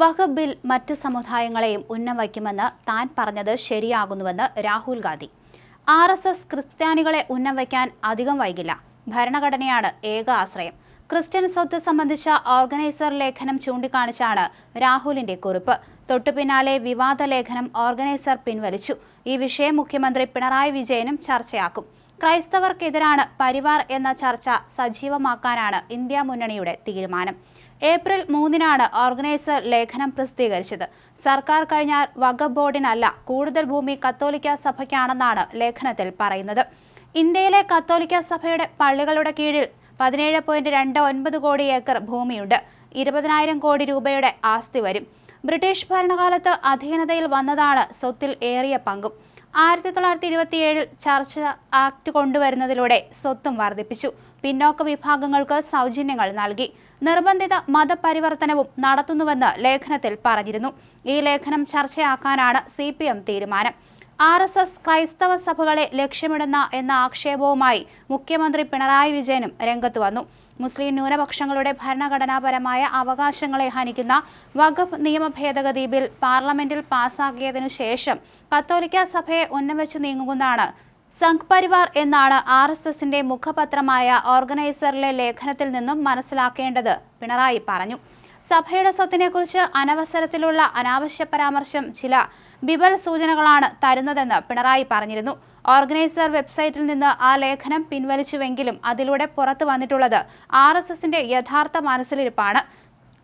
വഖഫ് bill മറ്റു സമുദായങ്ങളെയും ഉന്നം വയ്ക്കുമെന്ന് താൻ പറഞ്ഞത് ശരിയാകുന്നുവെന്ന് Rahul Gandhi. R S S ക്രിസ്ത്യാനികളെ ഉന്നം വയ്ക്കാൻ അധികം വൈകില്ല. ഭരണഘടനയാണ് ഏക ആശ്രയം. ക്രിസ്ത്യൻ സ്വത്ത് സംബന്ധിച്ച ഓർഗനൈസർ ലേഖനം ചൂണ്ടിക്കാണിച്ചാണ് രാഹുലിന്റെ കുറിപ്പ്. തൊട്ടുപിന്നാലെ വിവാദ ലേഖനം ഓർഗനൈസർ പിൻവലിച്ചു. ഈ വിഷയം മുഖ്യമന്ത്രി പിണറായി വിജയനും ചർച്ചയാക്കും. ക്രൈസ്തവർക്കെതിരാണ് പരിവാർ എന്ന ചർച്ച സജീവമാക്കാനാണ് ഇന്ത്യ മുന്നണിയുടെ തീരുമാനം. ഏപ്രിൽ മൂന്നിനാണ് ഓർഗനൈസർ ലേഖനം പ്രസിദ്ധീകരിച്ചത്. സർക്കാർ കഴിഞ്ഞാൽ വഖബ് ബോർഡിനല്ല കൂടുതൽ ഭൂമി കത്തോലിക്ക സഭയ്ക്കാണെന്നാണ് ലേഖനത്തിൽ പറയുന്നത്. ഇന്ത്യയിലെ കത്തോലിക്ക സഭയുടെ പള്ളികളുടെ കീഴിൽ പതിനേഴ് പോയിന്റ് രണ്ട് ഒൻപത് കോടി ഏക്കർ ഭൂമിയുണ്ട്. ഇരുപതിനായിരം കോടി രൂപയുടെ ആസ്തി വരും. ബ്രിട്ടീഷ് ഭരണകാലത്ത് അധീനതയിൽ വന്നതാണ് സ്വത്തിൽ ഏറിയ പങ്കും. ആയിരത്തി തൊള്ളായിരത്തി ഇരുപത്തിയേഴിൽ ചർച്ച ആക്ട് കൊണ്ടുവരുന്നതിലൂടെ സ്വത്തും വർദ്ധിപ്പിച്ചു. പിന്നോക്ക വിഭാഗങ്ങൾക്ക് സൗജന്യങ്ങൾ നൽകി. നിർബന്ധിത മതപരിവർത്തനവും നടത്തുന്നുവെന്ന് ലേഖനത്തിൽ പറഞ്ഞിരുന്നു. ഈ ലേഖനം ചർച്ചയാക്കാനാണ് സി തീരുമാനം. ആർ എസ് എസ് ക്രൈസ്തവ സഭകളെ ലക്ഷ്യമിടുന്ന എന്ന ആക്ഷേപവുമായി മുഖ്യമന്ത്രി പിണറായി വിജയനും രംഗത്ത് വന്നു. മുസ്ലിം ന്യൂനപക്ഷങ്ങളുടെ ഭരണഘടനാപരമായ അവകാശങ്ങളെ ഹനിക്കുന്ന വഖഫ് നിയമ ഭേദഗതി ബിൽ പാർലമെന്റിൽ പാസാക്കിയതിനു ശേഷം കത്തോലിക്ക സഭയെ ഉന്നമിച്ച് നീങ്ങുന്നതാണ് സംഘ് പരിവാർ എന്നാണ് ആർ എസ് എസിന്റെ മുഖപത്രമായ ഓർഗനൈസറിലെ ലേഖനത്തിൽ നിന്നും മനസ്സിലാക്കേണ്ടത് പിണറായി പറഞ്ഞു. സഭയുടെ സ്വത്തിനെക്കുറിച്ച് അനവസരത്തിലുള്ള അനാവശ്യ പരാമർശം ചില ബിബൽ സൂചനകളാണ് തരുന്നതെന്ന് പിണറായി പറഞ്ഞിരുന്നു. ഓർഗനൈസർ വെബ്സൈറ്റിൽ നിന്ന് ആ ലേഖനം പിൻവലിച്ചുവെങ്കിലും അതിലൂടെ പുറത്തു വന്നിട്ടുള്ളത് ആർ എസ് എസിന്റെ യഥാർത്ഥ മനസ്സിലിരിപ്പാണ്.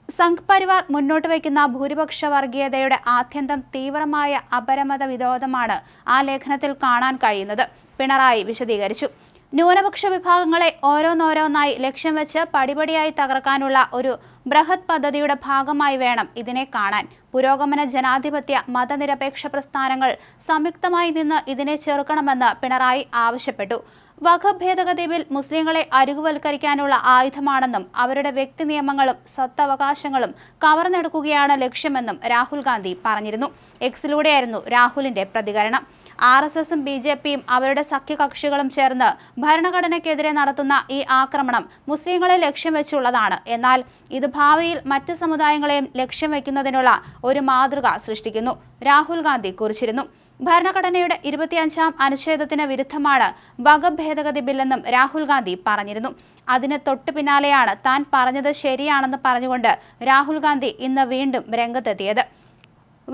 സംഘ് പരിവാർ മുന്നോട്ട് വയ്ക്കുന്ന ഭൂരിപക്ഷ വർഗീയതയുടെ ആത്യന്തം തീവ്രമായ അപരമത വിരോധമാണ് ആ ലേഖനത്തിൽ കാണാൻ കഴിയുന്നത് പിണറായി വിശദീകരിച്ചു. ന്യൂനപക്ഷ വിഭാഗങ്ങളെ ഓരോന്നോരോന്നായി ലക്ഷ്യം വെച്ച് പടിപടിയായി തകർക്കാനുള്ള ഒരു ബൃഹത് പദ്ധതിയുടെ ഭാഗമായി വേണം ഇതിനെ കാണാൻ. പുരോഗമന ജനാധിപത്യ മതനിരപേക്ഷ പ്രസ്ഥാനങ്ങൾ സംയുക്തമായി നിന്ന് ഇതിനെ ചെറുക്കണമെന്ന് പിണറായി ആവശ്യപ്പെട്ടു. വഖഫ് ബിൽ മുസ്ലിങ്ങളെ അരികുവൽക്കരിക്കാനുള്ള ആയുധമാണെന്നും അവരുടെ വ്യക്തി നിയമങ്ങളും സ്വത്തവകാശങ്ങളും കവർന്നെടുക്കുകയാണ് ലക്ഷ്യമെന്നും രാഹുൽ ഗാന്ധി പറഞ്ഞിരുന്നു. എക്സിലൂടെയായിരുന്നു രാഹുലിന്റെ പ്രതികരണം. ആർ എസ് എസും ബി ജെ പിയും അവരുടെ സഖ്യകക്ഷികളും ചേർന്ന് ഭരണഘടനയ്ക്കെതിരെ നടത്തുന്ന ഈ ആക്രമണം മുസ്ലിങ്ങളെ ലക്ഷ്യം വെച്ചുള്ളതാണ്. എന്നാൽ ഇത് ഭാവിയിൽ മറ്റ് സമുദായങ്ങളെയും ലക്ഷ്യം വയ്ക്കുന്നതിനുള്ള ഒരു മാതൃക സൃഷ്ടിക്കുന്നു. രാഹുൽ ഗാന്ധി കുറിച്ചിരുന്നു. ഭരണഘടനയുടെ ഇരുപത്തിയഞ്ചാം അനുച്ഛേദത്തിന് വിരുദ്ധമാണ് വകഭേദഗതി ഭേദഗതി ബില്ലെന്നും രാഹുൽ ഗാന്ധി പറഞ്ഞിരുന്നു. അതിന് തൊട്ടു പിന്നാലെയാണ് താൻ പറഞ്ഞത് ശരിയാണെന്ന് പറഞ്ഞുകൊണ്ട് രാഹുൽ ഗാന്ധി ഇന്ന് വീണ്ടും രംഗത്തെത്തിയത്.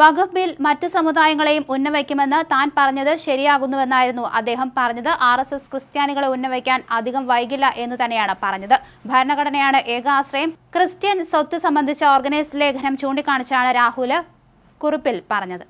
വഖഫ് ബിൽ മറ്റ് സമുദായങ്ങളെയും ഉന്നവയ്ക്കുമെന്ന് താൻ പറഞ്ഞത് ശരിയാകുന്നുവെന്നായിരുന്നു അദ്ദേഹം പറഞ്ഞത്. ആർ എസ് എസ് ക്രിസ്ത്യാനികളെ ഉന്നവയ്ക്കാൻ അധികം വൈകില്ല എന്ന് തന്നെയാണ് പറഞ്ഞത്. ഭരണഘടനയാണ് ഏക ആശ്രയം ക്രിസ്ത്യൻ സ്വത്ത് സംബന്ധിച്ച ഓർഗനൈസ് ലേഖനം ചൂണ്ടിക്കാണിച്ചാണ് രാഹുൽ കുറിപ്പിൽ പറഞ്ഞത്.